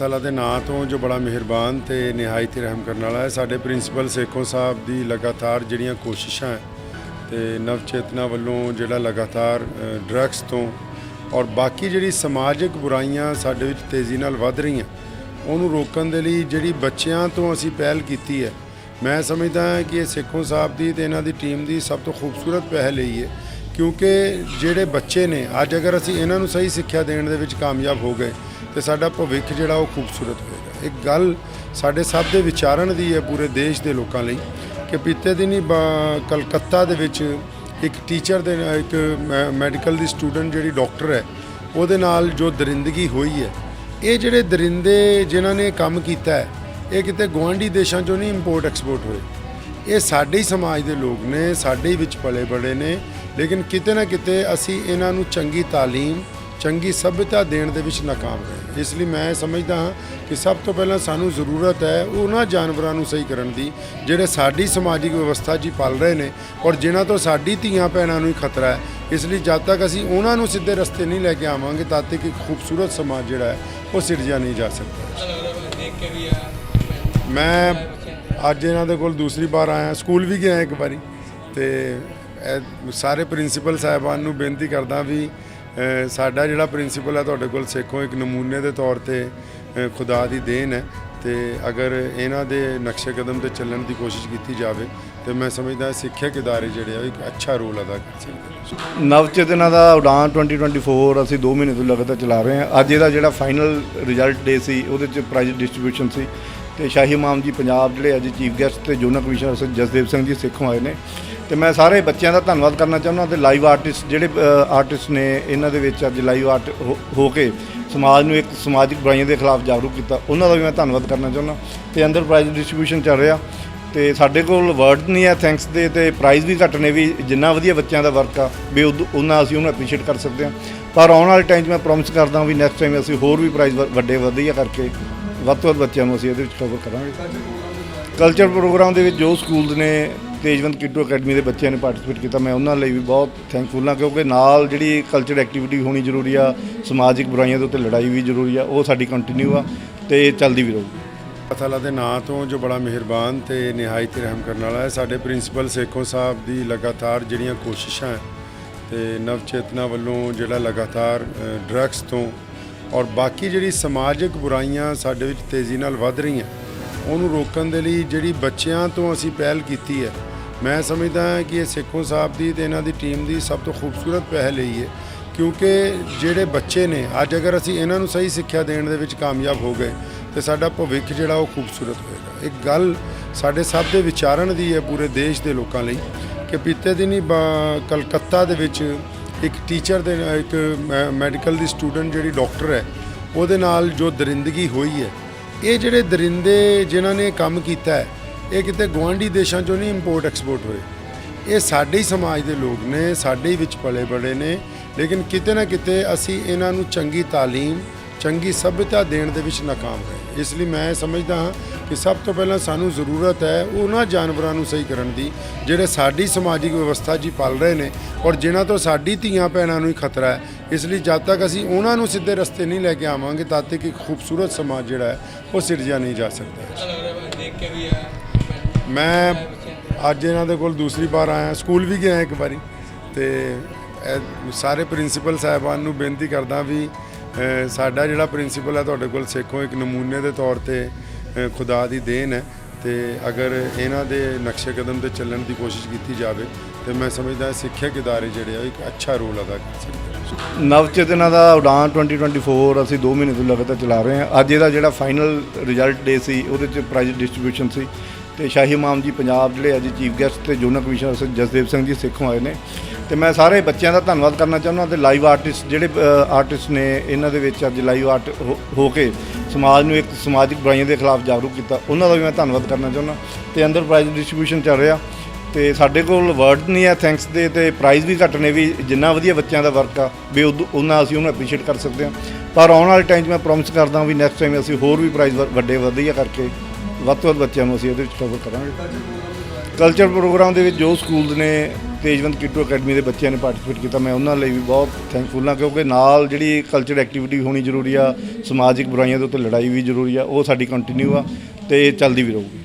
ਤਾਲਾ ਦੇ ਨਾਂ ਤੋਂ ਜੋ ਬੜਾ ਮਿਹਰਬਾਨ ਤੇ ਨਿਹਾਇਤ ਰਹਿਮ ਕਰਨ ਵਾਲਾ ਹੈ, ਸਾਡੇ ਪ੍ਰਿੰਸੀਪਲ ਸੇਖੋਂ ਸਾਹਿਬ ਦੀ ਲਗਾਤਾਰ ਜਿਹੜੀਆਂ ਕੋਸ਼ਿਸ਼ਾਂ ਹੈ ਤੇ ਨਵ ਚੇਤਨਾ ਵੱਲੋਂ ਜਿਹੜਾ ਲਗਾਤਾਰ ਡਰੱਗਸ ਤੋਂ ਔਰ ਬਾਕੀ ਜਿਹੜੀ ਸਮਾਜਿਕ ਬੁਰਾਈਆਂ ਸਾਡੇ ਵਿੱਚ ਤੇਜ਼ੀ ਨਾਲ ਵੱਧ ਰਹੀਆਂ, ਉਹਨੂੰ ਰੋਕਣ ਦੇ ਲਈ ਜਿਹੜੀ ਬੱਚਿਆਂ ਤੋਂ ਅਸੀਂ ਪਹਿਲ ਕੀਤੀ ਹੈ, ਮੈਂ ਸਮਝਦਾ ਹਾਂ ਕਿ ਇਹ ਸੇਖੋਂ ਸਾਹਿਬ ਦੀ ਤੇ ਇਹਨਾਂ ਦੀ ਟੀਮ ਦੀ ਸਭ ਤੋਂ ਖੂਬਸੂਰਤ ਪਹਿਲ ਇਹੀ ਹੈ, ਕਿਉਂਕਿ ਜਿਹੜੇ ਬੱਚੇ ਨੇ, ਅੱਜ ਅਗਰ ਅਸੀਂ ਇਹਨਾਂ ਨੂੰ ਸਹੀ ਸਿੱਖਿਆ ਦੇਣ ਦੇ ਵਿੱਚ ਕਾਮਯਾਬ ਹੋ ਗਏ ਤੇ ਸਾਡਾ ਭਵਿੱਖ ਜਿਹੜਾ ਉਹ ਖੂਬਸੂਰਤ ਹੋਏਗਾ। ਇੱਕ ਗੱਲ ਸਾਡੇ ਸਭ ਦੇ ਵਿਚਾਰਨ ਦੀ ਹੈ ਪੂਰੇ ਦੇਸ਼ ਦੇ ਲੋਕਾਂ ਲਈ ਕਿ ਬੀਤੇ ਦਿਨੀ ਬ- ਕਲਕੱਤਾ ਦੇ ਵਿੱਚ ਇੱਕ ਟੀਚਰ ਦੇ ਨਾਲ, ਇੱਕ ਮੈਡੀਕਲ ਦੀ ਸਟੂਡੈਂਟ ਜਿਹੜੀ ਡਾਕਟਰ ਹੈ, ਉਹਦੇ ਨਾਲ ਜੋ ਦਰਿੰਦਗੀ ਹੋਈ ਹੈ, ਇਹ ਜਿਹੜੇ ਦਰਿੰਦੇ ਜਿਨ੍ਹਾਂ ਨੇ ਕੰਮ ਕੀਤਾ ਹੈ, ਇਹ ਕਿਤੇ ਗੁਆਂਢੀ ਦੇਸ਼ਾਂ ਚੋਂ ਨਹੀਂ ਇੰਪੋਰਟ ਐਕਸਪੋਰਟ ਹੋਏ। ਇਹ ਸਾਡੇ ਹੀ ਸਮਾਜ ਦੇ ਲੋਕ ਨੇ, ਸਾਡੇ ਹੀ ਵਿੱਚ ਪਲੇ ਬੜੇ ਨੇ, ਲੇਕਿਨ ਕਿਤੇ ਨਾ ਕਿਤੇ ਅਸੀਂ ਇਹਨਾਂ ਨੂੰ ਚੰਗੀ ਤਾਲੀਮ ਚੰਗੀ ਸਭਿਅਤਾ ਦੇਣ ਦੇ ਵਿੱਚ ਨਾਕਾਮ ਰਹੇ ਇਸ ਲਈ ਮੈਂ ਸਮਝਦਾ ਹਾਂ ਕਿ ਸਭ ਤੋਂ ਪਹਿਲਾਂ ਸਾਨੂੰ ਜ਼ਰੂਰਤ ਹੈ ਉਹਨਾਂ ਜਾਨਵਰਾਂ ਨੂੰ ਸਹੀ ਕਰਨ ਦੀ, ਜਿਹੜੇ ਸਾਡੀ ਸਮਾਜਿਕ ਵਿਵਸਥਾ 'ਚ ਹੀ ਪਲ ਰਹੇ ਨੇ ਔਰ ਜਿਨ੍ਹਾਂ ਤੋਂ ਸਾਡੀ ਧੀਆਂ ਭੈਣਾਂ ਨੂੰ ਹੀ ਖਤਰਾ ਹੈ। ਇਸ ਲਈ ਜਦ ਤੱਕ ਅਸੀਂ ਉਹਨਾਂ ਨੂੰ ਸਿੱਧੇ ਰਸਤੇ ਨਹੀਂ ਲੈ ਕੇ ਆਵਾਂਗੇ, ਤਦ ਤੱਕ ਇੱਕ ਖੂਬਸੂਰਤ ਸਮਾਜ ਜਿਹੜਾ ਹੈ, ਉਹ ਸਿਰਜਿਆ ਨਹੀਂ ਜਾ ਸਕਦਾ। ਮੈਂ ਅੱਜ ਇਹਨਾਂ ਦੇ ਕੋਲ ਦੂਸਰੀ ਵਾਰ ਆਇਆ, ਸਕੂਲ ਵੀ ਗਿਆ ਇੱਕ ਵਾਰੀ ਤੇ ਸਾਰੇ ਪ੍ਰਿੰਸੀਪਲ ਸਾਹਿਬਾਨ ਨੂੰ ਬੇਨਤੀ ਕਰਦਾ ਵੀ ਸਾਡਾ ਜਿਹੜਾ ਪ੍ਰਿੰਸੀਪਲ ਹੈ ਤੁਹਾਡੇ ਕੋਲ ਸਿੱਖੋ ਇੱਕ ਨਮੂਨੇ ਦੇ ਤੌਰ ਤੇ ਖੁਦਾ ਦੀ ਦੇਣ ਹੈ ਤੇ ਅਗਰ ਇਹਨਾਂ ਦੇ ਨਕਸ਼ੇ ਕਦਮ ਤੇ ਚੱਲਣ ਦੀ ਕੋਸ਼ਿਸ਼ ਕੀਤੀ ਜਾਵੇ, ਤੇ ਮੈਂ ਸਮਝਦਾ ਸਿੱਖਿਅਕ ਇਦਾਰੇ ਜਿਹੜੇ ਆ ਇੱਕ ਅੱਛਾ ਰੋਲ ਅਦਾ ਕਰ ਸਕਦੇ ਨੇ। ਨਵ ਚੇਤਨਾ ਦਾ ਉਡਾਨ 2024 ਅਸੀਂ 2 ਮਹੀਨੇ ਤੋਂ ਲਗਾਤਾਰ ਚਲਾ ਰਹੇ ਹਾਂ। ਅੱਜ ਇਹਦਾ ਜਿਹੜਾ ਫਾਈਨਲ ਰਿਜ਼ਲਟ ਡੇ ਸੀ, ਉਹਦੇ ਚ ਪ੍ਰਾਈਜ਼ ਡਿਸਟ੍ਰੀਬਿਊਸ਼ਨ ਸੀ। ਤੇ ਸ਼ਾਹੀ ਇਮਾਮ ਜੀ ਪੰਜਾਬ ਜਿਹੜੇ ਅੱਜ ਚੀਫ ਗੈਸਟ ਤੇ ਜ਼ੋਨਲ ਕਮਿਸ਼ਨਰ ਜਸਦੇਵ ਸਿੰਘ ਜੀ ਸਿੱਖੋਂ ਆਏ ਨੇ। ਤੇ ਮੈਂ ਸਾਰੇ ਬੱਚਿਆਂ ਦਾ ਧੰਨਵਾਦ ਕਰਨਾ ਚਾਹੁੰਦਾ ਤੇ ਲਾਈਵ ਆਰਟਿਸਟ ਜਿਹੜੇ ਆਰਟਿਸਟ ਨੇ ਇਹਨਾਂ ਦੇ ਵਿੱਚ ਅੱਜ ਲਾਈਵ ਆਰਟ ਹੋ ਕੇ ਸਮਾਜ ਨੂੰ ਇੱਕ ਸਮਾਜਿਕ ਬੁਰਾਈਆਂ ਦੇ ਖਿਲਾਫ ਜਾਗਰੂਕ ਕੀਤਾ, ਉਹਨਾਂ ਦਾ ਵੀ ਮੈਂ ਧੰਨਵਾਦ ਕਰਨਾ ਚਾਹੁੰਦਾ। ਤੇ ਅੰਦਰ ਪ੍ਰਾਈਜ਼ ਡਿਸਟ੍ਰੀਬਿਊਸ਼ਨ ਚੱਲ ਰਿਹਾ ਤੇ ਸਾਡੇ ਕੋਲ ਵਰਡ ਨਹੀਂ ਹੈ ਥੈਂਕਸ ਦੇ ਤੇ ਪ੍ਰਾਈਜ਼ ਵੀ ਘੱਟ ਨੇ ਵੀ ਜਿੰਨਾ ਵਧੀਆ ਬੱਚਿਆਂ ਦਾ ਵਰਕ ਆ, ਵੀ ਉਦ- ਉਨਾ ਅਸੀਂ ਉਹਨੂੰ ਐਪਰੀਸ਼ੀਏਟ ਕਰ ਸਕਦੇ ਹਾਂ। ਪਰ ਆਉਣ ਵਾਲੇ ਟਾਈਮ 'ਚ ਮੈਂ ਪ੍ਰੋਮਿਸ ਕਰਦਾ ਵੀ ਨੈਕਸਟ ਟਾਈਮ ਅਸੀਂ ਹੋਰ ਵੀ ਪ੍ਰਾਈਜ਼ ਵੱਡੇ ਵਧੀਆ ਕਰਕੇ ਵੱਧ ਤੋਂ ਵੱਧ ਬੱਚਿਆਂ ਨੂੰ ਅਸੀਂ ਇਹਦੇ ਵਿੱਚ ਕਵਰ ਕਰਾਂਗੇ। ਕਲਚਰ ਪ੍ਰੋਗਰਾਮ ਦੇ ਵਿੱਚ ਜੋ ਸਕੂਲਸ ਨੇ ਤੇਜਵੰਤ ਕਿੱਟੂ ਅਕੈਡਮੀ ਦੇ ਬੱਚਿਆਂ ਨੇ ਪਾਰਟਿਸਿਪੇਟ ਕੀਤਾ। ਮੈਂ ਉਹਨਾਂ ਲਈ ਵੀ ਬਹੁਤ ਥੈਂਕਫੁਲ ਹਾਂ ਕਿਉਂਕਿ ਨਾਲ ਜਿਹੜੀ ਕਲਚਰ ਐਕਟੀਵਿਟੀ ਹੋਣੀ ਜ਼ਰੂਰੀ ਆ, ਸਮਾਜਿਕ ਬੁਰਾਈਆਂ ਦੇ ਉੱਤੇ ਲੜਾਈ ਵੀ ਜ਼ਰੂਰੀ ਆ, ਉਹ ਸਾਡੀ ਕੰਟੀਨਿਊ ਆ ਤੇ ਚੱਲਦੀ ਵੀ ਰਹੂਗੀ। ਅੱਲਾਹ ਦੇ ਨਾਂ ਤੋਂ ਜੋ ਬੜਾ ਮਿਹਰਬਾਨ ਤੇ ਨਿਹਾਇਤ ਰਹਿਮ ਕਰਨ ਵਾਲਾ ਹੈ, ਸਾਡੇ ਪ੍ਰਿੰਸੀਪਲ ਸੇਖੋ ਸਾਹਿਬ ਦੀ ਲਗਾਤਾਰ ਜਿਹੜੀਆਂ ਕੋਸ਼ਿਸ਼ਾਂ ਹੈ ਤੇ ਨਵ ਚੇਤਨਾ ਵੱਲੋਂ ਜਿਹੜਾ ਲਗਾਤਾਰ ਡਰੱਗਸ ਤੋਂ ਔਰ ਬਾਕੀ ਜਿਹੜੀ ਸਮਾਜਿਕ ਬੁਰਾਈਆਂ ਸਾਡੇ ਵਿੱਚ ਤੇਜ਼ੀ ਨਾਲ ਵੱਧ ਰਹੀਆਂ, ਉਹਨੂੰ ਰੋਕਣ ਦੇ ਲਈ ਜਿਹੜੀ ਬੱਚਿਆਂ ਤੋਂ ਅਸੀਂ ਪਹਿਲ ਕੀਤੀ ਹੈ ਮੈਂ ਸਮਝਦਾ ਹਾਂ ਕਿ ਇਹ ਸੇਖੋਂ ਸਾਹਿਬ ਦੀ ਤੇ ਇਹਨਾਂ ਦੀ ਟੀਮ ਦੀ ਸਭ ਤੋਂ ਖੂਬਸੂਰਤ ਪਹਿਲ ਇਹੀ ਹੈ, ਕਿਉਂਕਿ ਜਿਹੜੇ ਬੱਚੇ ਨੇ, ਅੱਜ ਅਗਰ ਅਸੀਂ ਇਹਨਾਂ ਨੂੰ ਸਹੀ ਸਿੱਖਿਆ ਦੇਣ ਦੇ ਵਿੱਚ ਕਾਮਯਾਬ ਹੋ ਗਏ, ਤੇ ਸਾਡਾ ਭਵਿੱਖ ਜਿਹੜਾ ਉਹ ਖੂਬਸੂਰਤ ਹੋਏਗਾ। ਇੱਕ ਗੱਲ ਸਾਡੇ ਸਭ ਦੇ ਵਿਚਾਰਨ ਦੀ ਹੈ ਪੂਰੇ ਦੇਸ਼ ਦੇ ਲੋਕਾਂ ਲਈ, ਕਿ ਬੀਤੇ ਦਿਨ ਹੀ ਕਲਕੱਤਾ ਦੇ ਵਿੱਚ ਇੱਕ ਟੀਚਰ ਦੇ ਨਾਲ ਇੱਕ ਮੈਡੀਕਲ ਦੀ ਸਟੂਡੈਂਟ ਜਿਹੜੀ ਡਾਕਟਰ ਹੈ, ਉਹਦੇ ਨਾਲ ਜੋ ਦਰਿੰਦਗੀ ਹੋਈ ਹੈ, ਇਹ ਜਿਹੜੇ ਦਰਿੰਦੇ ਜਿਨ੍ਹਾਂ ਨੇ ਕੰਮ ਕੀਤਾ ਹੈ ਇਹ ਕਿਤੇ ਗੁਆਂਢੀ ਦੇਸ਼ਾਂ ਚੋਂ ਨਹੀਂ ਇੰਪੋਰਟ ਐਕਸਪੋਰਟ ਹੋਏ। ਇਹ ਸਾਡੇ ਹੀ ਸਮਾਜ ਦੇ ਲੋਕ ਨੇ, ਸਾਡੇ ਹੀ ਵਿੱਚ ਪਲੇ ਬੜੇ ਨੇ, ਲੇਕਿਨ ਕਿਤੇ ਨਾ ਕਿਤੇ ਅਸੀਂ ਇਹਨਾਂ ਨੂੰ ਚੰਗੀ ਤਾਲੀਮ, ਚੰਗੀ ਸਭਿਅਤਾ ਦੇਣ ਦੇ ਵਿੱਚ ਨਾਕਾਮ ਰਹੇ। ਇਸ ਲਈ ਮੈਂ ਸਮਝਦਾ ਹਾਂ ਕਿ ਸਭ ਤੋਂ ਪਹਿਲਾਂ ਸਾਨੂੰ ਜ਼ਰੂਰਤ ਹੈ ਉਹਨਾਂ ਜਾਨਵਰਾਂ ਨੂੰ ਸਹੀ ਕਰਨ ਦੀ, ਜਿਹੜੇ ਸਾਡੀ ਸਮਾਜਿਕ ਵਿਵਸਥਾ ਜੀ ਹੀ ਪਲ ਰਹੇ ਨੇ ਔਰ ਜਿਨ੍ਹਾਂ ਤੋਂ ਸਾਡੀ ਧੀਆਂ ਭੈਣਾਂ ਨੂੰ ਹੀ ਖਤਰਾ ਹੈ। ਇਸ ਲਈ ਜਦ ਤੱਕ ਅਸੀਂ ਉਹਨਾਂ ਨੂੰ ਸਿੱਧੇ ਰਸਤੇ ਨਹੀਂ ਲੈ ਕੇ ਆਵਾਂਗੇ, ਤਦ ਤੱਕ ਇੱਕ ਖੂਬਸੂਰਤ ਸਮਾਜ ਜਿਹੜਾ ਹੈ, ਉਹ ਸਿਰਜਿਆ ਨਹੀਂ ਜਾ ਸਕਦਾ। ਦੇਖ ਕੇ ਵੀ ਆ ਮੈਂ ਅੱਜ ਇਹਨਾਂ ਦੇ ਕੋਲ ਦੂਸਰੀ ਵਾਰ ਆਇਆ, ਸਕੂਲ ਵੀ ਗਿਆ ਇੱਕ ਵਾਰੀ ਤੇ ਸਾਰੇ ਪ੍ਰਿੰਸੀਪਲ ਸਾਹਿਬਾਨ ਨੂੰ ਬੇਨਤੀ ਕਰਦਾ ਵੀ ਸਾਡਾ ਜਿਹੜਾ ਪ੍ਰਿੰਸੀਪਲ ਹੈ ਤੁਹਾਡੇ ਕੋਲ ਸਿੱਖੋ ਇੱਕ ਨਮੂਨੇ ਦੇ ਤੌਰ ਤੇ ਖੁਦਾ ਦੀ ਦੇਣ ਹੈ ਤੇ ਅਗਰ ਇਹਨਾਂ ਦੇ ਨਕਸ਼ੇ ਕਦਮ ਤੇ ਚੱਲਣ ਦੀ ਕੋਸ਼ਿਸ਼ ਕੀਤੀ ਜਾਵੇ ਤੇ ਮੈਂ ਸਮਝਦਾ ਸਿੱਖਿਅਕ ਇਦਾਰੇ ਜਿਹੜੇ ਆ ਇੱਕ ਅੱਛਾ ਰੋਲ ਅਦਾ ਕਰ ਸਕਦੇ ਨਵਚੇਤਨਾ ਨਵ ਚੇਤਨਾ ਦਾ ਉਡਾਨ 2024 ਅਸੀਂ 2 ਮਹੀਨੇ ਤੋਂ ਲਗਾਤਾਰ ਚਲਾ ਰਹੇ ਹਾਂ। ਅੱਜ ਇਹਦਾ ਜਿਹੜਾ ਫਾਈਨਲ ਰਿਜ਼ਲਟ ਡੇ ਸੀ, ਉਹਦੇ ਚ ਪ੍ਰਾਈਜ਼ ਡਿਸਟ੍ਰੀਬਿਊਸ਼ਨ ਸੀ। ਤੇ ਸ਼ਾਹੀ ਇਮਾਮ ਜੀ ਪੰਜਾਬ ਜਿਹੜੇ ਅੱਜ ਚੀਫ ਗੈਸਟ ਤੇ zonal commissioner sir Jasdev Singh ji ਸਿੱਖੋਂ ਆਏ ਨੇ। ਤੇ ਮੈਂ ਸਾਰੇ ਬੱਚਿਆਂ ਦਾ ਧੰਨਵਾਦ ਕਰਨਾ ਚਾਹੁੰਦਾ ਤੇ ਲਾਈਵ ਆਰਟਿਸਟ ਜਿਹੜੇ ਆਰਟਿਸਟ ਨੇ ਇਹਨਾਂ ਦੇ ਵਿੱਚ ਅੱਜ ਲਾਈਵ ਆਰਟ ਹੋ ਕੇ ਸਮਾਜ ਨੂੰ ਇੱਕ ਸਮਾਜਿਕ ਬੁਰਾਈਆਂ ਦੇ ਖਿਲਾਫ ਜਾਗਰੂਕ ਕੀਤਾ, ਉਹਨਾਂ ਦਾ ਵੀ ਮੈਂ ਧੰਨਵਾਦ ਕਰਨਾ ਚਾਹੁੰਦਾ। ਤੇ ਅੰਦਰ ਪ੍ਰਾਈਜ਼ ਡਿਸਟ੍ਰੀਬਿਊਸ਼ਨ ਚੱਲ ਰਿਹਾ। ਤੇ ਸਾਡੇ ਕੋਲ ਵਰਡ ਨਹੀਂ ਹੈ ਥੈਂਕਸ ਦੇ ਤੇ ਪ੍ਰਾਈਜ਼ ਵੀ ਘੱਟ ਨੇ ਵੀ ਜਿੰਨਾ ਵਧੀਆ ਬੱਚਿਆਂ ਦਾ ਵਰਕ ਆ, ਵੀ ਉਦ- ਉਨਾ ਅਸੀਂ ਉਹਨੂੰ ਐਪਰੀਸ਼ੀਏਟ ਕਰ ਸਕਦੇ ਹਾਂ। ਪਰ ਆਉਣ ਵਾਲੇ ਟਾਈਮ 'ਚ ਮੈਂ ਪ੍ਰੋਮਿਸ ਕਰਦਾ ਵੀ ਨੈਕਸਟ ਟਾਈਮ ਅਸੀਂ ਹੋਰ ਵੀ ਪ੍ਰਾਈਜ਼ ਵੱਡੇ ਵਧੀਆ ਕਰਕੇ ਵੱਧ ਤੋਂ ਵੱਧ ਬੱਚਿਆਂ ਨੂੰ ਅਸੀਂ ਇਹਦੇ ਵਿੱਚ ਕਵਰ ਕਰਾਂਗੇ। ਕਲਚਰ ਪ੍ਰੋਗਰਾਮ ਦੇ ਵਿੱਚ ਜੋ ਸਕੂਲਸ ਨੇ, ਤੇਜਵੰਤ ਕਿੱਟੂ ਅਕੈਡਮੀ ਦੇ ਬੱਚਿਆਂ ਨੇ ਪਾਰਟਿਸਿਪੇਟ ਕੀਤਾ, ਮੈਂ ਉਹਨਾਂ ਲਈ ਵੀ ਬਹੁਤ ਥੈਂਕਫੁਲ ਹਾਂ, ਕਿਉਂਕਿ ਨਾਲ ਜਿਹੜੀ ਕਲਚਰ ਐਕਟੀਵਿਟੀ ਹੋਣੀ ਜ਼ਰੂਰੀ ਆ, ਸਮਾਜਿਕ ਬੁਰਾਈਆਂ ਦੇ ਉੱਤੇ ਲੜਾਈ ਵੀ ਜ਼ਰੂਰੀ ਆ, ਉਹ ਸਾਡੀ ਕੰਟੀਨਿਊ ਆ ਤੇ ਚੱਲਦੀ ਵੀ ਰਹੂਗੀ।